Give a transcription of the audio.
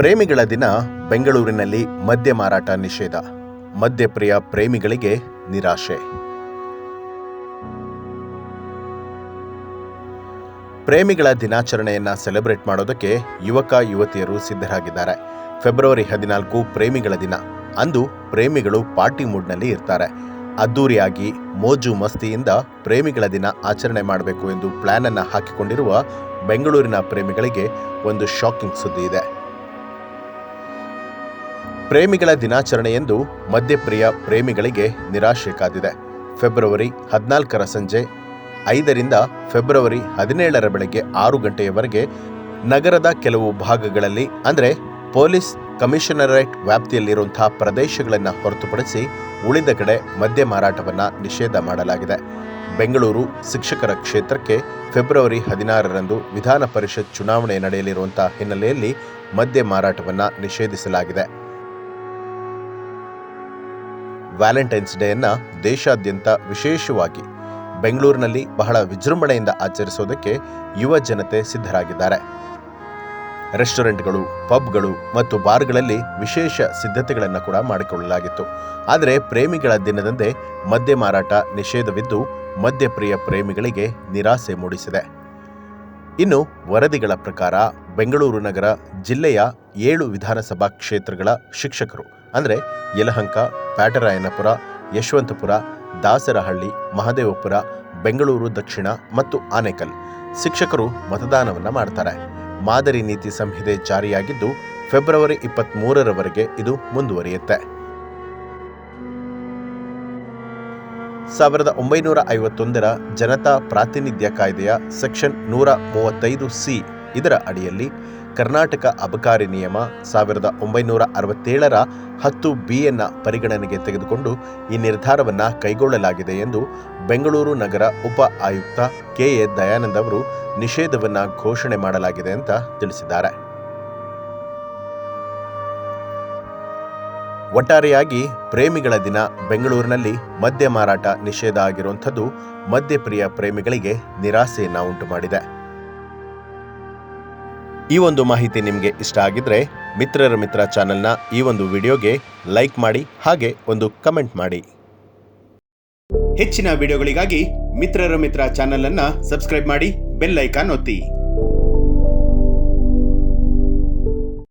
ಪ್ರೇಮಿಗಳ ದಿನ ಬೆಂಗಳೂರಿನಲ್ಲಿ ಮದ್ಯ ಮಾರಾಟ ನಿಷೇಧ. ಮದ್ಯಪ್ರಿಯ ಪ್ರೇಮಿಗಳಿಗೆ ನಿರಾಶೆ. ಪ್ರೇಮಿಗಳ ದಿನಾಚರಣೆಯನ್ನು ಸೆಲೆಬ್ರೇಟ್ ಮಾಡೋದಕ್ಕೆ ಯುವಕ, ಯುವತಿಯರು ಸಿದ್ಧರಾಗಿದ್ದಾರೆ. ಫೆಬ್ರವರಿ ಹದಿನಾಲ್ಕು ಪ್ರೇಮಿಗಳ ದಿನ. ಅಂದು ಪ್ರೇಮಿಗಳು ಪಾರ್ಟಿ ಮೂಡ್ನಲ್ಲಿ ಇರ್ತಾರೆ. ಅದ್ದೂರಿಯಾಗಿ ಮೋಜು ಮಸ್ತಿಯಿಂದ ಪ್ರೇಮಿಗಳ ದಿನ ಆಚರಣೆ ಮಾಡಬೇಕು ಎಂದು ಪ್ಲಾನ್ ಅನ್ನ ಹಾಕಿಕೊಂಡಿರುವ ಬೆಂಗಳೂರಿನ ಪ್ರೇಮಿಗಳಿಗೆ ಒಂದು ಶಾಕಿಂಗ್ ಸುದ್ದಿ ಇದೆ. ಪ್ರೇಮಿಗಳ ದಿನಾಚರಣೆಯೆಂದು ಮದ್ಯಪ್ರಿಯ ಪ್ರೇಮಿಗಳಿಗೆ ನಿರಾಶೆ ಕಾದಿದೆ. ಫೆಬ್ರವರಿ ಹದಿನಾಲ್ಕರ ಸಂಜೆ ಐದರಿಂದ ಫೆಬ್ರವರಿ ಹದಿನೇಳರ ಬೆಳಗ್ಗೆ ಆರು ಗಂಟೆಯವರೆಗೆ ನಗರದ ಕೆಲವು ಭಾಗಗಳಲ್ಲಿ, ಅಂದರೆ ಪೊಲೀಸ್ ಕಮಿಷನರೇಟ್ ವ್ಯಾಪ್ತಿಯಲ್ಲಿರುವಂತಹ ಪ್ರದೇಶಗಳನ್ನು ಹೊರತುಪಡಿಸಿ ಉಳಿದ ಕಡೆ ಮದ್ಯ ಮಾರಾಟವನ್ನು ನಿಷೇಧ ಮಾಡಲಾಗಿದೆ. ಬೆಂಗಳೂರು ಶಿಕ್ಷಕರ ಕ್ಷೇತ್ರಕ್ಕೆ ಫೆಬ್ರವರಿ ಹದಿನಾರರಂದು ವಿಧಾನ ಪರಿಷತ್ ಚುನಾವಣೆ ನಡೆಯಲಿರುವಂತಹ ಹಿನ್ನೆಲೆಯಲ್ಲಿ ಮದ್ಯ ಮಾರಾಟವನ್ನು ನಿಷೇಧಿಸಲಾಗಿದೆ. ವ್ಯಾಲೆಂಟೈನ್ಸ್ ಡೇಯನ್ನು ದೇಶಾದ್ಯಂತ ವಿಶೇಷವಾಗಿ ಬೆಂಗಳೂರಿನಲ್ಲಿ ಬಹಳ ವಿಜೃಂಭಣೆಯಿಂದ ಆಚರಿಸೋದಕ್ಕೆ ಯುವ ಜನತೆ ಸಿದ್ಧರಾಗಿದ್ದಾರೆ. ರೆಸ್ಟೋರೆಂಟ್ಗಳು, ಪಬ್ಗಳು ಮತ್ತು ಬಾರ್ಗಳಲ್ಲಿ ವಿಶೇಷ ಸಿದ್ಧತೆಗಳನ್ನು ಕೂಡ ಮಾಡಿಕೊಳ್ಳಲಾಗಿತ್ತು. ಆದರೆ ಪ್ರೇಮಿಗಳ ದಿನದಂದೇ ಮದ್ಯ ಮಾರಾಟ ನಿಷೇಧವಿದ್ದು ಮದ್ಯಪ್ರಿಯ ಪ್ರೇಮಿಗಳಿಗೆ ನಿರಾಸೆ ಮೂಡಿಸಿದೆ. ಇನ್ನು ವರದಿಗಳ ಪ್ರಕಾರ ಬೆಂಗಳೂರು ನಗರ ಜಿಲ್ಲೆಯ ಏಳು ವಿಧಾನಸಭಾ ಕ್ಷೇತ್ರಗಳ ಶಿಕ್ಷಕರು ಅಂದರೆ ಯಲಹಂಕ, ಪ್ಯಾಟರಾಯನಪುರ, ಯಶವಂತಪುರ, ದಾಸರಹಳ್ಳಿ, ಮಹದೇವಪುರ, ಬೆಂಗಳೂರು, ದಕ್ಷಿಣ ಮತ್ತು ಆನೇಕಲ್. ಶಿಕ್ಷಕರು ಮತದಾನವನ್ನು ಮಾಡ್ತಾರೆ. ಮಾದರಿ ನೀತಿ ಸಂಹಿತೆ ಜಾರಿಯಾಗಿದ್ದು ಫೆಬ್ರವರಿ ಇಪ್ಪತ್ತ್ ಮೂರರವರೆಗೆ ಇದು ಮುಂದುವರಿಯುತ್ತೆ. ಸಾವಿರದ ಒಂಬೈನೂರ ಐವತ್ತೊಂದರ ಜನತಾ ಪ್ರಾತಿನಿಧ್ಯ ಕಾಯ್ದೆಯ ಸೆಕ್ಷನ್ ನೂರ ಮೂವತ್ತೈದು ಸಿ ಇದರ ಅಡಿಯಲ್ಲಿ ಕರ್ನಾಟಕ ಅಬಕಾರಿ ನಿಯಮ ಸಾವಿರದ ಒಂಬೈನೂರ ಅರವತ್ತೇಳರ ಹತ್ತು ಬಿಯನ್ನು ಪರಿಗಣನೆಗೆ ತೆಗೆದುಕೊಂಡು ಈ ನಿರ್ಧಾರವನ್ನು ಕೈಗೊಳ್ಳಲಾಗಿದೆ ಎಂದು ಬೆಂಗಳೂರು ನಗರ ಉಪ ಆಯುಕ್ತ ಕೆ ಎ ದಯಾನಂದ್ ಅವರು ನಿಷೇಧವನ್ನು ಘೋಷಣೆ ಮಾಡಲಾಗಿದೆ ಅಂತ ತಿಳಿಸಿದ್ದಾರೆ. ಒಟ್ಟಾರೆಯಾಗಿ ಪ್ರೇಮಿಗಳ ದಿನ ಬೆಂಗಳೂರಿನಲ್ಲಿ ಮದ್ಯ ಮಾರಾಟ ನಿಷೇಧ ಆಗಿರುವಂಥದ್ದು ಮದ್ಯಪ್ರಿಯ ಪ್ರೇಮಿಗಳಿಗೆ ನಿರಾಸೆಯನ್ನು ಉಂಟು ಮಾಡಿದೆ ಈ ಒಂದು ಮಾಹಿತಿ ನಿಮಗೆ ಇಷ್ಟ ಆಗಿದ್ರೆ ಮಿತ್ರರ ಮಿತ್ರ ಚಾನೆಲ್ನ ಈ ಒಂದು ವಿಡಿಯೋಗೆ ಲೈಕ್ ಮಾಡಿ ಹಾಗೆ ಒಂದು ಕಮೆಂಟ್ ಮಾಡಿ. ಹೆಚ್ಚಿನ ವಿಡಿಯೋಗಳಿಗಾಗಿ ಮಿತ್ರರ ಮಿತ್ರ ಚಾನೆಲ್ ಅನ್ನ ಸಬ್ಸ್ಕ್ರೈಬ್ ಮಾಡಿ ಬೆಲ್ ಐಕಾನ್ ಒತ್ತಿ.